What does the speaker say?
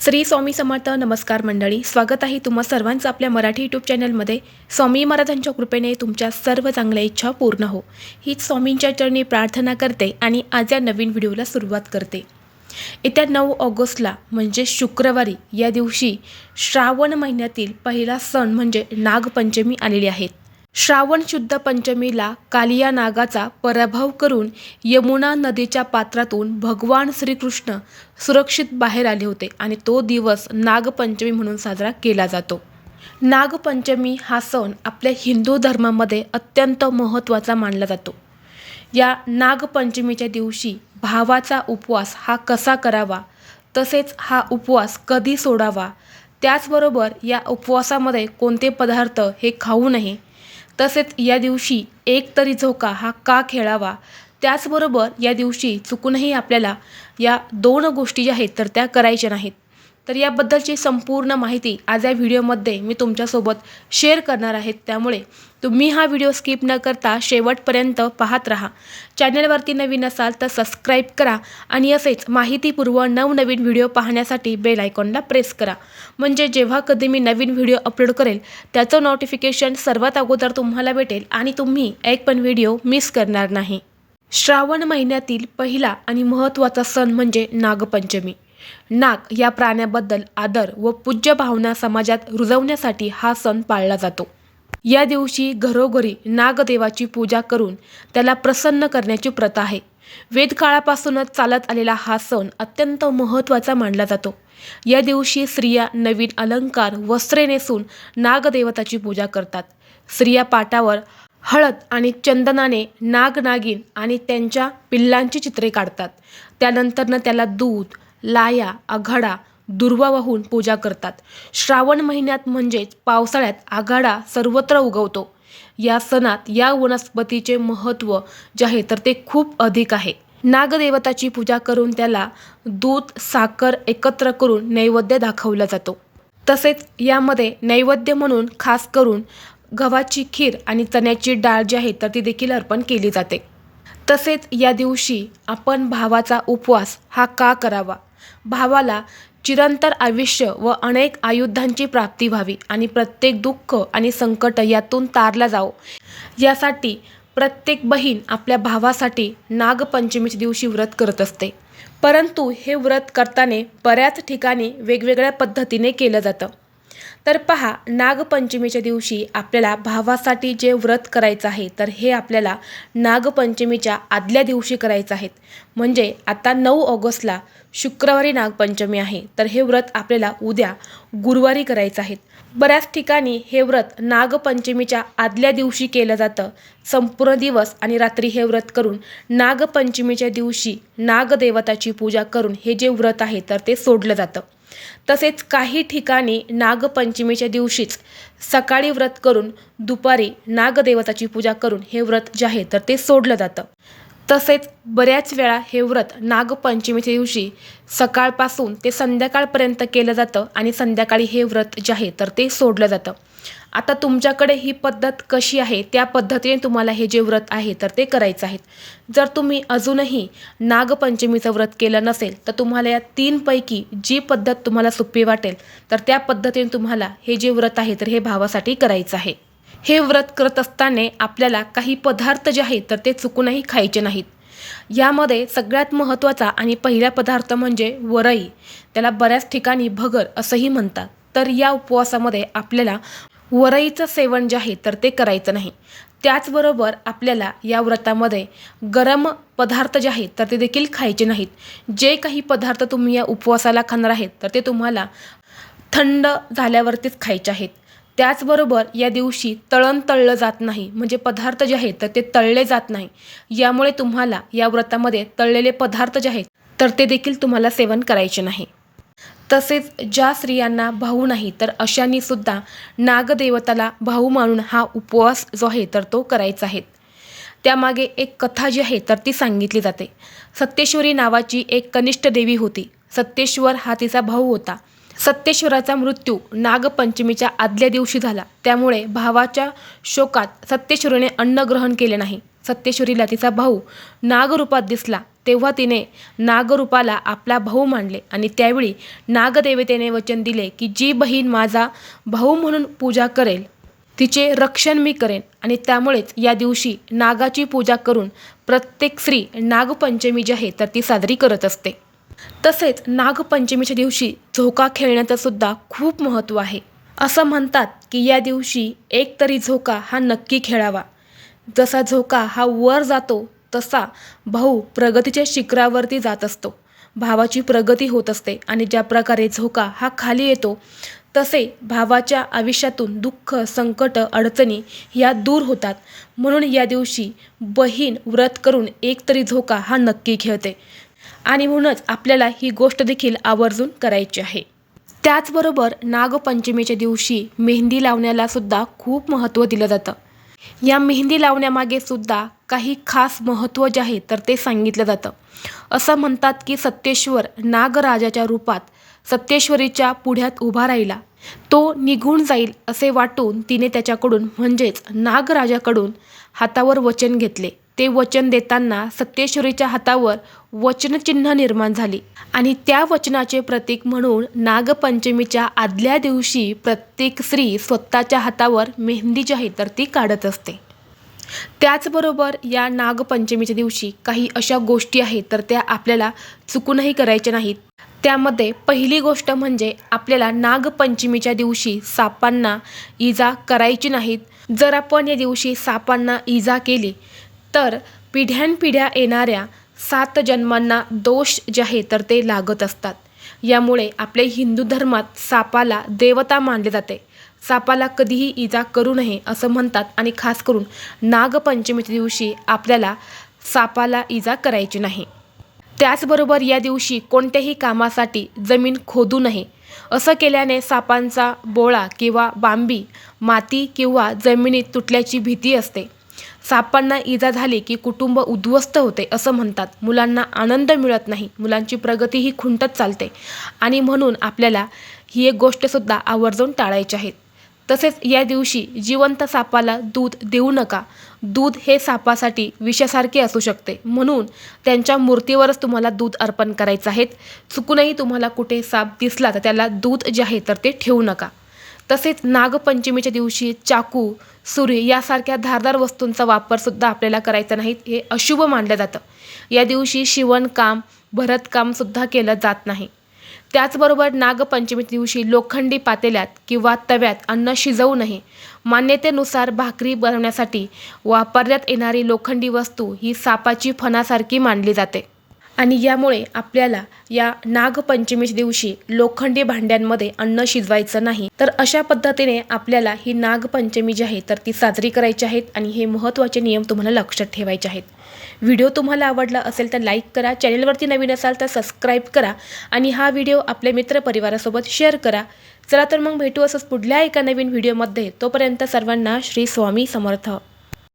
श्री स्वामी समर्थ नमस्कार मंडळी स्वागत आहे तुम्हा सर्वांचं आपल्या मराठी यूट्यूब चॅनलमध्ये. स्वामी महाराजांच्या कृपेने तुमच्या सर्व चांगल्या इच्छा पूर्ण हो. हीच स्वामींच्या चरणी प्रार्थना करते आणि आज या नवीन व्हिडिओला सुरुवात करते. येत्या नऊ ऑगस्टला म्हणजे शुक्रवारी या दिवशी श्रावण महिन्यातील पहिला सण म्हणजे नागपंचमी आलेली आहेत श्रावण शुद्ध पंचमीला कालिया नागाचा पराभव करून यमुना नदीच्या पात्रातून भगवान श्रीकृष्ण सुरक्षित बाहेर आले होते आणि तो दिवस नागपंचमी म्हणून साजरा केला जातो. नागपंचमी हा सण आपल्या हिंदू धर्मामध्ये अत्यंत महत्त्वाचा मानला जातो. या नागपंचमीच्या दिवशी भावाचा उपवास हा कसा करावा तसेच हा उपवास कधी सोडावा त्याचबरोबर या उपवासामध्ये कोणते पदार्थ हे खाऊ नये तसेच या दिवशी एक तरी झोका हा का खेळावा? त्याचबरोबर या दिवशी चुकूनही आपल्याला या दोन गोष्टी ज्या आहेत तर त्या करायच्या नाहीत. तर याबद्दलची संपूर्ण माहिती आज या व्हिडिओमध्ये मी तुमच्यासोबत शेअर करणार आहे. त्यामुळे तुम्ही हा व्हिडिओ स्किप न करता शेवटपर्यंत पाहत राहा. चॅनलवरती नवीन असाल तर सबस्क्राईब करा आणि असेच माहितीपूर्व नवनवीन व्हिडिओ पाहण्यासाठी बेल आयकॉनला प्रेस करा. म्हणजे जेव्हा कधी मी नवीन व्हिडिओ अपलोड करेल त्याचं नोटिफिकेशन सर्वात अगोदर तुम्हाला भेटेल आणि तुम्ही एक पण व्हिडिओ मिस करणार नाही. श्रावण महिन्यातील पहिला आणि महत्त्वाचा सण म्हणजे नागपंचमी. नाग या प्राण्याबद्दल आदर व पूज्य भावना समाजात रुजवण्यासाठी हा सण पाळला जातो. या दिवशी घरोघरी नागदेवाची पूजा करून त्याला प्रसन्न करण्याची प्रथा आहे. वेदकाळापासूनच चालत आलेला हा सण अत्यंत महत्त्वाचा मानला जातो. या दिवशी स्त्रिया नवीन अलंकार वस्त्रे नेसून नागदेवताची पूजा करतात. स्त्रिया पाटावर हळद आणि चंदनाने नाग नागिन आणि त्यांच्या पिल्लांची चित्रे काढतात. त्यानंतरनं त्याला दूध लाया आघाडा दुर्वा वाहून पूजा करतात. श्रावण महिन्यात म्हणजेच पावसाळ्यात आघाडा सर्वत्र उगवतो. या सणात या वनस्पतीचे महत्त्व जे आहे तर ते खूप अधिक आहे. नागदेवताची पूजा करून त्याला दूध साखर एकत्र करून नैवेद्य दाखवला जातो. तसेच यामध्ये नैवेद्य म्हणून खास करून गव्हाची खीर आणि चण्याची डाळ जी आहे तर ती देखील अर्पण केली जाते. तसेच या दिवशी आपण भावाचा उपवास हा का करावा? भावाला चिरंतर आयुष्य व अनेक आयुधांची प्राप्ती व्हावी आणि प्रत्येक दुःख आणि संकट यातून तारला जावं. यासाठी प्रत्येक बहीण आपल्या भावासाठी नागपंचमीच्या दिवशी व्रत करत असते. परंतु हे व्रत करताना बऱ्याच ठिकाणी वेगवेगळ्या पद्धतीने केलं जातं. तर पहा नागपंचमीच्या दिवशी आपल्याला भावासाठी जे व्रत करायचं आहे तर हे आपल्याला नागपंचमीच्या आदल्या दिवशी करायचं आहेत म्हणजे आता नऊ ऑगस्टला शुक्रवारी नागपंचमी आहे तर हे व्रत आपल्याला उद्या गुरुवारी करायचं आहे. बऱ्याच ठिकाणी हे व्रत नागपंचमीच्या आदल्या दिवशी केलं जातं. संपूर्ण दिवस आणि रात्री हे व्रत करून नागपंचमीच्या दिवशी नागदेवताची पूजा करून हे जे व्रत आहे तर ते सोडलं जातं. तसेच काही ठिकाणी नागपंचमीच्या दिवशीच सकाळी व्रत करून दुपारी नागदेवताची पूजा करून हे व्रत जे आहे तर ते सोडलं जातं. तसेच बऱ्याच वेळा हे व्रत नागपंचमीच्या दिवशी सकाळपासून ते संध्याकाळपर्यंत केलं जातं आणि संध्याकाळी हे व्रत जे आहे तर ते सोडलं जातं. आता तुमच्याकडे ही पद्धत कशी आहे? त्या पद्धतीने तुम्हाला हे जे व्रत आहे तर ते करायचं आहे. जर तुम्ही अजूनही नागपंचमीचं व्रत केलं नसेल तर तुम्हाला या तीनपैकी जी पद्धत तुम्हाला सोपी वाटेल तर त्या पद्धतीने तुम्हाला हे जे व्रत आहे तर हे भावासाठी करायचं आहे. हे व्रत करत असताना आपल्याला काही पदार्थ जे आहेत तर ते चुकूनही खायचे नाहीत. यामध्ये सगळ्यात महत्त्वाचा आणि पहिला पदार्थ म्हणजे वरई. त्याला बऱ्याच ठिकाणी भगर असंही म्हणतात. तर या उपवासामध्ये आपल्याला वरईचं सेवन जे आहे तर ते करायचं नाही. त्याचबरोबर आपल्याला या व्रतामध्ये गरम पदार्थ जे आहेत तर ते देखील खायचे नाहीत. जे काही पदार्थ तुम्ही या उपवासाला खाणार आहेत तर ते तुम्हाला थंड झाल्यावरतीच खायचे आहेत. त्याचबरोबर या दिवशी तळण तळलं जात नाही म्हणजे पदार्थ जे आहेत तर ते तळले जात नाही. यामुळे तुम्हाला या व्रतामध्ये तळलेले पदार्थ जे आहेत तर ते देखील तुम्हाला सेवन करायचे नाही. तसेच ज्या स्त्रियांना भाऊ नाही तर अशांनी सुद्धा नागदेवताला भाऊ मानून हा उपवास जो आहे तर तो करायचा आहे. त्यामागे एक कथा जी आहे तर ती सांगितली जाते. सत्येश्वरी नावाची एक कनिष्ठ देवी होती. सत्येश्वर हा तिचा भाऊ होता. सत्येश्वराचा मृत्यू नागपंचमीच्या आदल्या दिवशी झाला. त्यामुळे भावाच्या शोकात सत्येश्वरीने अन्न ग्रहण केले नाही. सत्येश्वरीला तिचा भाऊ नागरूपात दिसला. तेव्हा तिने नागरूपाला आपला भाऊ मानले आणि त्यावेळी नागदेवतेने वचन दिले की जी बहीण माझा भाऊ म्हणून पूजा करेल तिचे रक्षण मी करेन. आणि त्यामुळेच या दिवशी नागाची पूजा करून प्रत्येक स्त्री नागपंचमी जी आहे तर ती साजरी करत असते. तसेच नागपंचमीच्या दिवशी झोका खेळण्याचं सुद्धा खूप महत्त्व आहे. असं म्हणतात की या दिवशी एक तरी झोका हा नक्की खेळावा. जसा झोका हा वर जातो तसा भाऊ प्रगतीच्या शिखरावरती जात असतो. भावाची प्रगती होत असते आणि ज्या प्रकारे झोका हा खाली येतो तसे भावाच्या आयुष्यातून दुःख संकट अडचणी या दूर होतात. म्हणून या दिवशी बहीण व्रत करून एक तरी झोका हा नक्की खेळते. आणि म्हणूनच आपल्याला ही गोष्ट देखील आवर्जून करायची आहे. त्याचबरोबर नागपंचमीच्या दिवशी मेहंदी लावण्याला सुद्धा खूप महत्त्व दिलं जातं. या मेहंदी लावण्यामागे सुद्धा काही खास महत्त्व जे आहे तर ते सांगितलं जातं. असं म्हणतात की सत्येश्वर नागराजाच्या रूपात सत्येश्वरीच्या पुढ्यात उभा राहिला. तो निघून जाईल असे वाटून तिने त्याच्याकडून म्हणजेच नागराजाकडून हातावर वचन घेतले. ते वचन देताना सत्येश्वरीच्या हातावर वचनचिन्ह निर्माण झाली. आणि त्या वचनाचे प्रतीक म्हणून नागपंचमीच्या आदल्या दिवशी प्रत्येक स्त्री स्वतःच्या हातावर मेहंदी जी आहे तर ती काढत असते. त्याचबरोबर या नागपंचमीच्या दिवशी काही अशा गोष्टी आहेत तर त्या आपल्याला चुकूनही करायच्या नाहीत. त्यामध्ये पहिली गोष्ट म्हणजे आपल्याला नागपंचमीच्या दिवशी सापांना इजा करायची नाहीत. जर आपण या दिवशी सापांना इजा केली तर पिढ्यानपिढ्या येणाऱ्या सात जन्मांना दोष जे आहे तर ते लागत असतात. यामुळे आपल्या हिंदू धर्मात सापाला देवता मानले जाते. सापाला कधीही इजा करू नये असं म्हणतात आणि खास करून नागपंचमीच्या दिवशी आपल्याला सापाला इजा करायची नाही. त्याचबरोबर या दिवशी कोणत्याही कामासाठी जमीन खोदू नये. असं केल्याने सापांचा बोळा किंवा बांबी माती किंवा जमिनीत तुटल्याची भीती असते. सापांना इजा झाली की कुटुंब उद्ध्वस्त होते असं म्हणतात. मुलांना आनंद मिळत नाही मुलांची प्रगती ही खुंटत चालते. आणि म्हणून आपल्याला ही एक गोष्टसुद्धा आवर्जून टाळायची आहे. तसेच या दिवशी जिवंत सापाला दूध देऊ नका. दूध हे सापासाठी विषासारखे असू शकते. म्हणून त्यांच्या मूर्तीवरच तुम्हाला दूध अर्पण करायचं आहे. चुकूनही तुम्हाला कुठे साप दिसला तर त्याला दूध जे आहे तर ते ठेवू नका. तसेच नागपंचमीच्या दिवशी चाकू सुरी यासारख्या धारदार वस्तूंचा वापरसुद्धा आपल्याला करायचा नाही हे अशुभ मानलं जातं. या दिवशी शिवणकाम भरतकामसुद्धा केलं जात नाही. त्याचबरोबर नागपंचमीच्या दिवशी लोखंडी पातेल्यात किंवा तव्यात अन्न शिजवू नये. मान्यतेनुसार भाकरी बनवण्यासाठी वापरण्यात येणारी लोखंडी वस्तू ही सापाची फणासारखी मानली जाते. आणि यामुळे आपल्याला या नागपंचमीच्या दिवशी लोखंडी भांड्यांमध्ये अन्न शिजवायचं नाही. तर अशा पद्धतीने आपल्याला ही नागपंचमी जी आहे तर ती साजरी करायची आहेत आणि हे महत्त्वाचे नियम तुम्हाला लक्षात ठेवायचे आहेत. व्हिडिओ तुम्हाला आवडला असेल तर लाईक करा चॅनलवरती नवीन असाल तर सबस्क्राईब करा आणि हा व्हिडिओ आपल्या मित्रपरिवारासोबत शेअर करा. चला तर मग भेटू असंच पुढल्या एका नवीन व्हिडिओमध्ये. तोपर्यंत सर्वांना श्री स्वामी समर्थ.